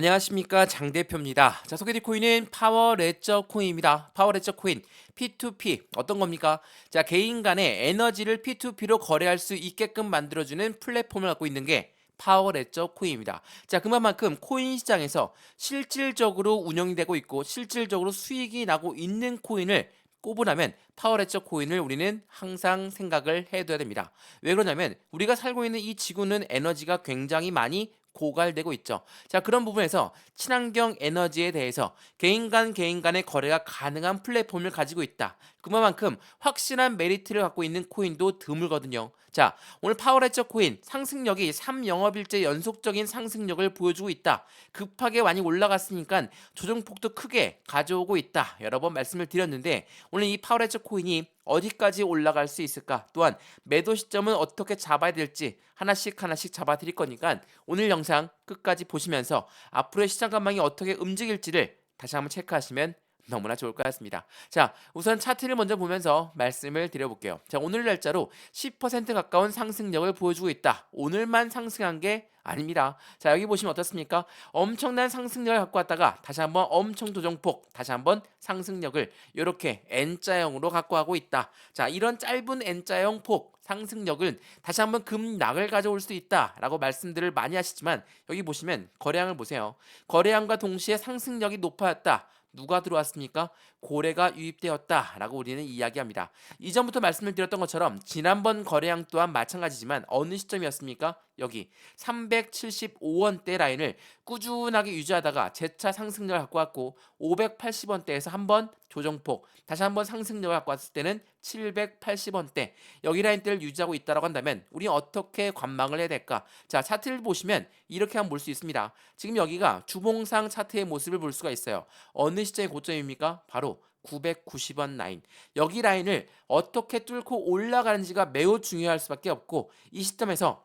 안녕하십니까 장 대표입니다. 자 소개드릴 코인은 파워 레저 코인입니다. 파워 레저 코인 P2P 어떤 겁니까? 자 개인 간의 에너지를 P2P로 거래할 수 있게끔 만들어주는 플랫폼을 갖고 있는 게 파워 레저 코인입니다. 자 그만큼 코인 시장에서 실질적으로 운영이 되고 있고 실질적으로 수익이 나고 있는 코인을 꼽으라면 파워레저 코인을 우리는 항상 생각을 해둬야 됩니다. 왜 그러냐면 우리가 살고 있는 이 지구는 에너지가 굉장히 많이 고갈되고 있죠. 자, 그런 부분에서 친환경 에너지에 대해서 개인 간 개인 간의 거래가 가능한 플랫폼을 가지고 있다. 그만큼 확실한 메리트를 갖고 있는 코인도 드물거든요. 자, 오늘 파워레저 코인 상승력이 3영업일째 연속적인 상승력을 보여주고 있다. 급하게 많이 올라갔으니까 조정폭도 크게 가져오고 있다. 여러 번 말씀을 드렸는데 오늘 이 파워레저 코인이 어디까지 올라갈 수 있을까? 또한 매도 시점은 어떻게 잡아야 될지 하나씩 하나씩 잡아 드릴 거니까 오늘 영상 끝까지 보시면서 앞으로의 시장 전망이 어떻게 움직일지를 다시 한번 체크하시면 너무나 좋을 것 같습니다. 자, 우선 차트를 먼저 보면서 말씀을 드려볼게요. 자, 오늘 날짜로 10% 가까운 상승력을 보여주고 있다. 오늘만 상승한 게 아닙니다. 자, 여기 보시면 어떻습니까? 엄청난 상승력을 갖고 왔다가 다시 한번 엄청 조정폭, 다시 한번 상승력을 이렇게 N자형으로 갖고 하고 있다. 자, 이런 짧은 N자형 폭 상승력은 다시 한번 급락을 가져올 수 있다라고 말씀들을 많이 하시지만 여기 보시면 거래량을 보세요. 거래량과 동시에 상승력이 높아졌다. 누가 들어왔습니까? 고래가 유입되었다라고 우리는 이야기합니다. 이전부터 말씀을 드렸던 것처럼 지난번 거래량 또한 마찬가지지만 어느 시점이었습니까? 여기 375원대 라인을 꾸준하게 유지하다가 재차 상승력을 갖고 왔고 580원대에서 한번 조정폭 다시 한번 상승력을 갖고 왔을 때는 780원대 여기 라인대를 유지하고 있다고 한다면 우리 어떻게 관망을 해야 될까? 자 차트를 보시면 이렇게 한번 볼 수 있습니다. 지금 여기가 주봉상 차트의 모습을 볼 수가 있어요. 어느 시점이 고점입니까? 바로 990원 라인. 여기 라인을 어떻게 뚫고 올라가는지가 매우 중요할 수밖에 없고 이 시점에서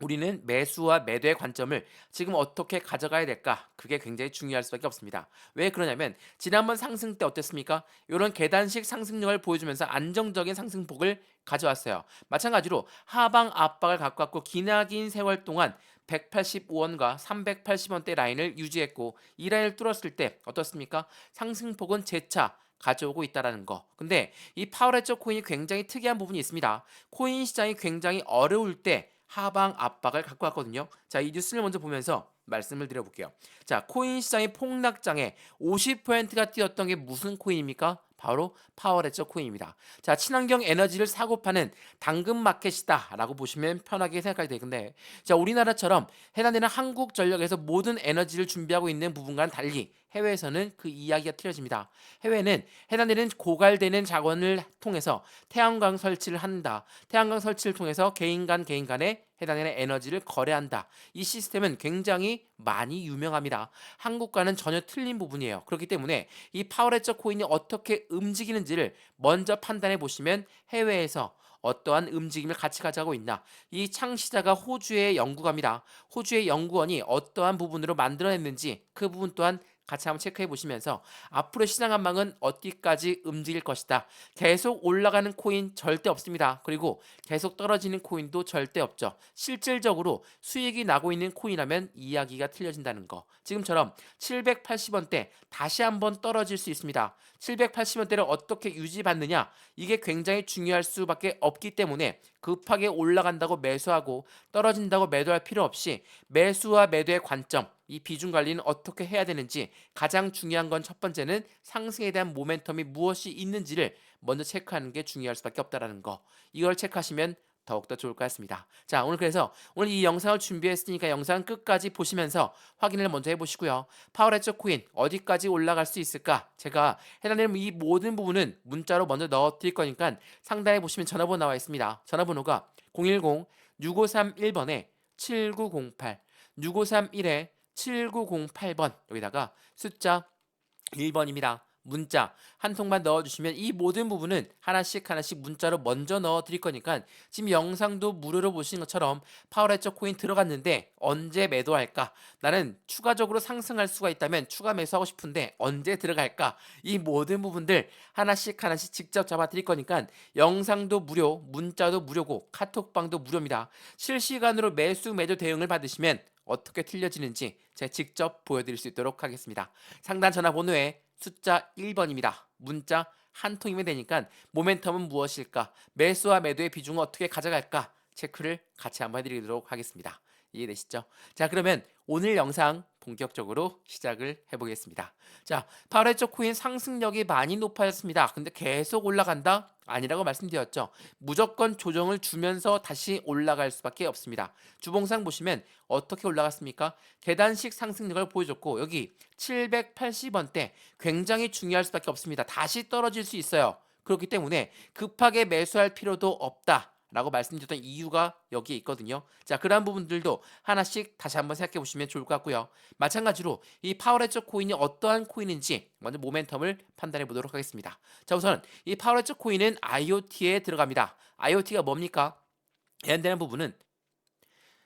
우리는 매수와 매도의 관점을 지금 어떻게 가져가야 될까? 그게 굉장히 중요할 수밖에 없습니다. 왜 그러냐면 지난번 상승 때 어땠습니까? 이런 계단식 상승력을 보여주면서 안정적인 상승폭을 가져왔어요. 마찬가지로 하방 압박을 갖고 왔고 기나긴 세월 동안 185원과 380원대 라인을 유지했고 이 라인을 뚫었을 때 어떻습니까? 상승폭은 재차 가져오고 있다라는 거. 근데 이 파워레저 코인이 굉장히 특이한 부분이 있습니다. 코인 시장이 굉장히 어려울 때 하방 압박을 갖고 왔거든요. 자, 이 뉴스를 먼저 보면서 말씀을 드려볼게요. 자, 코인 시장의 폭락장에 50%가 뛰었던 게 무슨 코인입니까? 바로 파워레저 코인입니다. 자, 친환경 에너지를 사고 파는 당근 마켓이다라고 보시면 편하게 생각하게 되는데, 자, 우리나라처럼 해당되는 한국 전력에서 모든 에너지를 준비하고 있는 부분과는 달리 해외에서는 그 이야기가 틀려집니다. 해외는 해당되는 고갈되는 자원을 통해서 태양광 설치를 한다. 태양광 설치를 통해서 개인 간 개인 간에 해당되는 에너지를 거래한다. 이 시스템은 굉장히 많이 유명합니다. 한국과는 전혀 틀린 부분이에요. 그렇기 때문에 이 파워레저 코인이 어떻게 움직이는지를 먼저 판단해 보시면 해외에서 어떠한 움직임을 같이 가져가고 있나. 이 창시자가 호주의 연구가입니다. 호주의 연구원이 어떠한 부분으로 만들어냈는지 그 부분 또한 같이 한번 체크해 보시면서 앞으로 시장 한방은 어디까지 움직일 것이다. 계속 올라가는 코인 절대 없습니다. 그리고 계속 떨어지는 코인도 절대 없죠. 실질적으로 수익이 나고 있는 코인이라면 이야기가 틀려진다는 거. 지금처럼 780원대 다시 한번 떨어질 수 있습니다. 780원대를 어떻게 유지받느냐 이게 굉장히 중요할 수밖에 없기 때문에 급하게 올라간다고 매수하고 떨어진다고 매도할 필요 없이 매수와 매도의 관점 이 비중 관리는 어떻게 해야 되는지 가장 중요한 건 첫 번째는 상승에 대한 모멘텀이 무엇이 있는지를 먼저 체크하는 게 중요할 수밖에 없다라는 거. 이걸 체크하시면 더욱더 좋을 것 같습니다. 자, 오늘 그래서 오늘 이 영상을 준비했으니까 영상 끝까지 보시면서 확인을 먼저 해보시고요. 파워레저 코인 어디까지 올라갈 수 있을까? 제가 해당되는 이 모든 부분은 문자로 먼저 넣어 드릴 거니까 상단에 보시면 전화번호 나와 있습니다. 전화번호가 010-6531번에 7908, 6531에 7908번 여기다가 숫자 1번입니다. 문자 한 통만 넣어주시면 이 모든 부분은 하나씩 하나씩 문자로 먼저 넣어 드릴 거니까 지금 영상도 무료로 보시는 것처럼 파워레저 코인 들어갔는데 언제 매도할까? 나는 추가적으로 상승할 수가 있다면 추가 매수하고 싶은데 언제 들어갈까? 이 모든 부분들 하나씩 하나씩 직접 잡아 드릴 거니까 영상도 무료, 문자도 무료고 카톡방도 무료입니다. 실시간으로 매수 매도 대응을 받으시면 어떻게 틀려지는지 제가 직접 보여드릴 수 있도록 하겠습니다. 상단 전화번호에 숫자 1번입니다. 문자 한 통이면 되니까 모멘텀은 무엇일까? 매수와 매도의 비중을 어떻게 가져갈까? 체크를 같이 한번 해드리도록 하겠습니다. 이해되시죠? 자 그러면 오늘 영상 본격적으로 시작을 해보겠습니다. 자, 파워레저 코인 상승력이 많이 높아졌습니다. 근데 계속 올라간다? 아니라고 말씀드렸죠. 무조건 조정을 주면서 다시 올라갈 수밖에 없습니다. 주봉상 보시면 어떻게 올라갔습니까? 계단식 상승력을 보여줬고 여기 780원대 굉장히 중요할 수밖에 없습니다. 다시 떨어질 수 있어요. 그렇기 때문에 급하게 매수할 필요도 없다. 라고 말씀드렸던 이유가 여기에 있거든요. 자, 그러한 부분들도 하나씩 다시 한번 생각해 보시면 좋을 것 같고요. 마찬가지로 이 파워레저 코인이 어떠한 코인인지 먼저 모멘텀을 판단해 보도록 하겠습니다. 자, 우선 이 파워레저 코인은 IoT에 들어갑니다. IoT가 뭡니까? 해당되는 부분은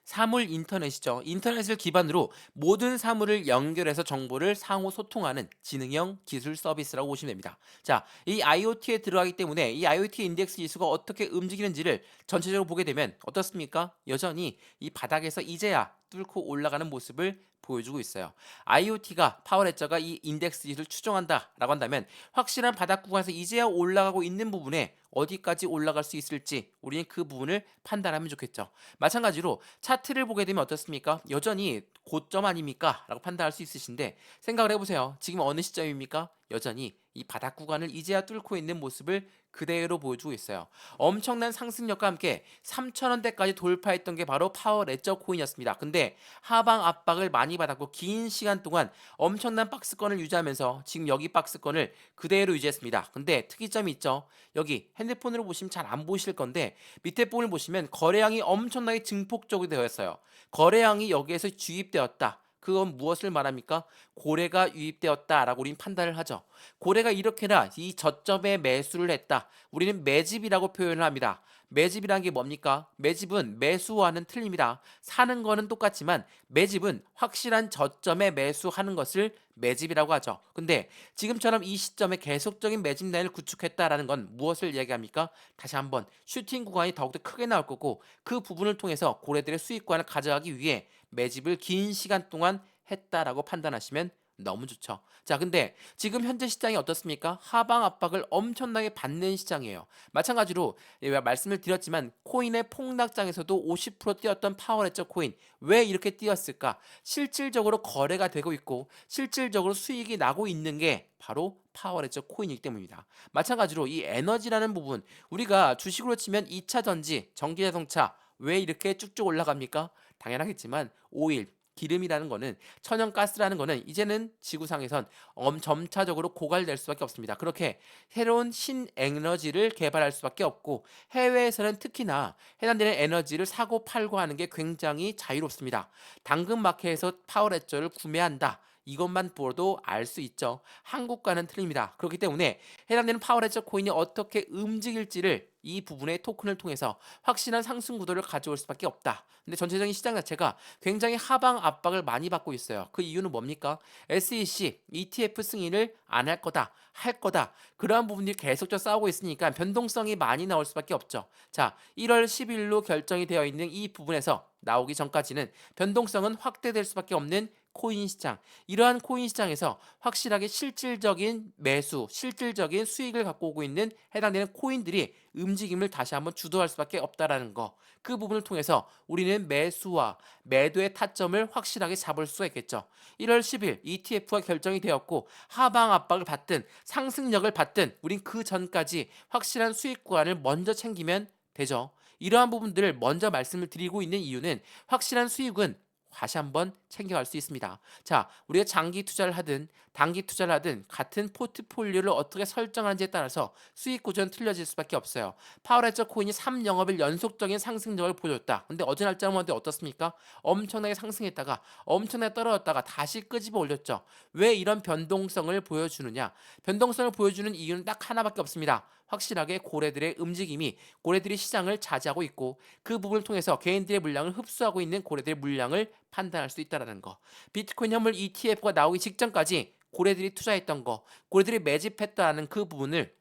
사물 인터넷이죠. 인터넷을 기반으로 모든 사물을 연결해서 정보를 상호 소통하는 지능형 기술 서비스라고 보시면 됩니다. 자, 이 IoT에 들어가기 때문에 이 IoT 인덱스 지수가 어떻게 움직이는지를 전체적으로 보게 되면 어떻습니까? 여전히 이 바닥에서 이제야 뚫고 올라가는 모습을 보여주고 있어요. IoT가 파워레저가 이 인덱스 지수를 추정한다라고 한다면 확실한 바닥 구간에서 이제야 올라가고 있는 부분에 어디까지 올라갈 수 있을지 우리는 그 부분을 판단하면 좋겠죠. 마찬가지로 차트를 보게 되면 어떻습니까? 여전히 고점 아닙니까? 라고 판단할 수 있으신데 생각을 해보세요. 지금 어느 시점입니까? 여전히 이 바닥 구간을 이제야 뚫고 있는 모습을 그대로 보여주고 있어요. 엄청난 상승력과 함께 3,000원대까지 돌파했던 게 바로 파워 레저 코인이었습니다. 근데 하방 압박을 많이 받았고 긴 시간 동안 엄청난 박스권을 유지하면서 지금 여기 박스권을 그대로 유지했습니다. 근데 특이점이 있죠. 여기 핸드폰으로 보시면 잘 안 보이실 건데 밑에 부분을 보시면 거래량이 엄청나게 증폭적으로 되어 있어요. 거래량이 여기에서 주입되었다. 그건 무엇을 말합니까? 고래가 유입되었다라고 우리는 판단을 하죠. 고래가 이렇게나 이 저점에 매수를 했다. 우리는 매집이라고 표현을 합니다. 매집이라는 게 뭡니까? 매집은 매수와는 틀립니다. 사는 거는 똑같지만 매집은 확실한 저점에 매수하는 것을 매집이라고 하죠. 근데 지금처럼 이 시점에 계속적인 매집 라인을 구축했다라는 건 무엇을 얘기합니까? 다시 한번 슈팅 구간이 더욱더 크게 나올 거고 그 부분을 통해서 고래들의 수익권을 가져가기 위해 매집을 긴 시간 동안 했다라고 판단하시면 너무 좋죠. 자, 근데 지금 현재 시장이 어떻습니까? 하방 압박을 엄청나게 받는 시장이에요. 마찬가지로 예, 말씀을 드렸지만 코인의 폭락장에서도 50% 뛰었던 파워레저 코인 왜 이렇게 뛰었을까? 실질적으로 거래가 되고 있고 실질적으로 수익이 나고 있는 게 바로 파워레저 코인이기 때문입니다. 마찬가지로 이 에너지라는 부분 우리가 주식으로 치면 2차 전지, 전기자동차 왜 이렇게 쭉쭉 올라갑니까? 당연하겠지만 오일, 기름이라는 거는 천연가스라는 거는 이제는 지구상에선 엄 점차적으로 고갈될 수밖에 없습니다. 그렇게 새로운 신에너지를 개발할 수밖에 없고 해외에서는 특히나 해당되는 에너지를 사고 팔고 하는 게 굉장히 자유롭습니다. 당근마켓에서 파워레저를 구매한다. 이것만 보도 알 수 있죠. 한국과는 틀립니다. 그렇기 때문에 해당되는 파워레저 코인이 어떻게 움직일지를 이 부분의 토큰을 통해서 확실한 상승 구도를 가져올 수밖에 없다. 근데 전체적인 시장 자체가 굉장히 하방 압박을 많이 받고 있어요. 그 이유는 뭡니까? SEC, ETF 승인을 안 할 거다, 할 거다. 그러한 부분들이 계속적으로 싸우고 있으니까 변동성이 많이 나올 수밖에 없죠. 자, 1월 10일로 결정이 되어 있는 이 부분에서 나오기 전까지는 변동성은 확대될 수밖에 없는 코인 시장. 이러한 코인 시장에서 확실하게 실질적인 매수, 실질적인 수익을 갖고 오고 있는 해당되는 코인들이 움직임을 다시 한번 주도할 수밖에 없다라는 거. 그 부분을 통해서 우리는 매수와 매도의 타점을 확실하게 잡을 수가 있겠죠. 1월 10일 ETF가 결정이 되었고 하방 압박을 받든 상승력을 받든 우린 그 전까지 확실한 수익 구간을 먼저 챙기면 되죠. 이러한 부분들을 먼저 말씀을 드리고 있는 이유는 확실한 수익은 다시 한번 챙겨갈 수 있습니다. 자, 우리가 장기 투자를 하든 단기 투자를 하든 같은 포트폴리오를 어떻게 설정하는지에 따라서 수익 구조는 틀려질 수밖에 없어요. 파워레저 코인이 3영업일 연속적인 상승력을 보여줬다. 근데 어제 날짜 모한테 어떻습니까? 엄청나게 상승했다가 엄청나게 떨어졌다가 다시 끄집어 올렸죠. 왜 이런 변동성을 보여주느냐? 변동성을 보여주는 이유는 딱 하나밖에 없습니다. 확실하게 고래들의 움직임이 고래들이 시장을 차지하고 있고 그 부분을 통해서 개인들의 물량을 흡수하고 있는 고래들의 물량을 판단할 수 있다라는 거. 비트코인 현물 ETF가 나오기 직전까지 고래들이 투자했던 거, 고래들이 매집했다는 그 부분을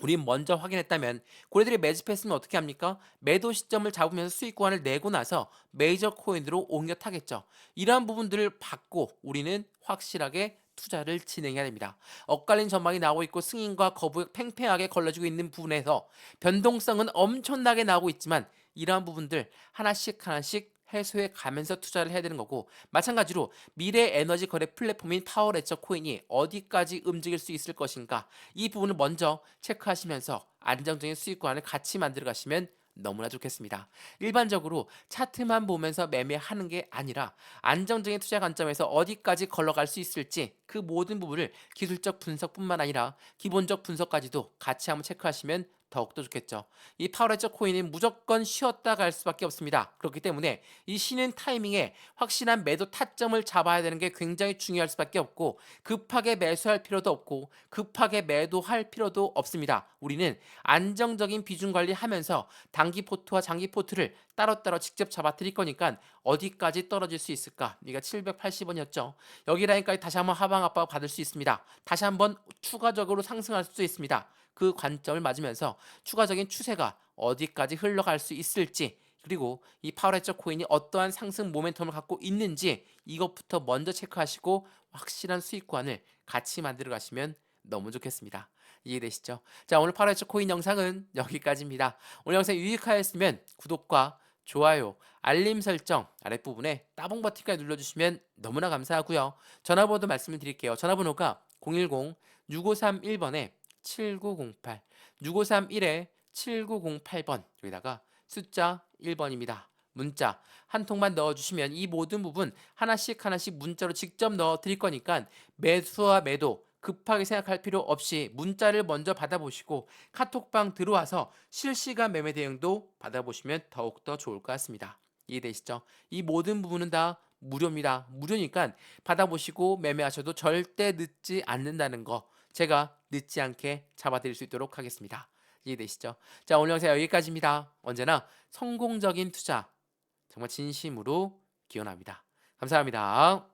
우린 먼저 확인했다면 고래들이 매집했으면 어떻게 합니까? 매도 시점을 잡으면서 수익 구간을 내고 나서 메이저 코인으로 옮겨 타겠죠. 이러한 부분들을 받고 우리는 확실하게 투자를 진행해야 됩니다. 엇갈린 전망이 나오고 있고 승인과 거부가 팽팽하게 걸러지고 있는 부분에서 변동성은 엄청나게 나오고 있지만 이러한 부분들 하나씩 하나씩 해소해 가면서 투자를 해야 되는 거고 마찬가지로 미래 에너지 거래 플랫폼인 파워레처 코인이 어디까지 움직일 수 있을 것인가 이 부분을 먼저 체크하시면서 안정적인 수익 구간을 같이 만들어 가시면 너무나 좋겠습니다. 일반적으로 차트만 보면서 매매하는 게 아니라 안정적인 투자 관점에서 어디까지 걸러갈 수 있을지 그 모든 부분을 기술적 분석뿐만 아니라 기본적 분석까지도 같이 한번 체크하시면 더욱더 좋겠죠. 이 파워레저 코인은 무조건 쉬었다 갈 수밖에 없습니다. 그렇기 때문에 이 쉬는 타이밍에 확실한 매도 타점을 잡아야 되는 게 굉장히 중요할 수밖에 없고 급하게 매수할 필요도 없고 급하게 매도할 필요도 없습니다. 우리는 안정적인 비중 관리하면서 단기 포트와 장기 포트를 따로따로 직접 잡아 드릴 거니까 어디까지 떨어질 수 있을까? 네가 780원이었죠. 여기 라인까지 다시 한번 하방 압박 받을 수 있습니다. 다시 한번 추가적으로 상승할 수도 있습니다. 그 관점을 맞으면서 추가적인 추세가 어디까지 흘러갈 수 있을지 그리고 이 파워레저 코인이 어떠한 상승 모멘텀을 갖고 있는지 이것부터 먼저 체크하시고 확실한 수익 구간을 같이 만들어 가시면 너무 좋겠습니다. 이해되시죠? 자 오늘 파워레저 코인 영상은 여기까지입니다. 오늘 영상 유익하였으면 구독과 좋아요, 알림 설정 아랫부분에 따봉 버튼까지 눌러주시면 너무나 감사하고요. 전화번호도 말씀을 드릴게요. 전화번호가 010-6531번에 7908 6531에 7908번 여기다가 숫자 1번입니다. 문자 한 통만 넣어주시면 이 모든 부분 하나씩 하나씩 문자로 직접 넣어 드릴 거니까 매수와 매도 급하게 생각할 필요 없이 문자를 먼저 받아보시고 카톡방 들어와서 실시간 매매 대응도 받아보시면 더욱더 좋을 것 같습니다. 이해되시죠? 이 모든 부분은 다 무료입니다. 무료니까 받아보시고 매매하셔도 절대 늦지 않는다는 거 제가 늦지 않게 잡아드릴 수 있도록 하겠습니다. 이해되시죠? 자 오늘 영상 여기까지입니다. 언제나 성공적인 투자 정말 진심으로 기원합니다. 감사합니다.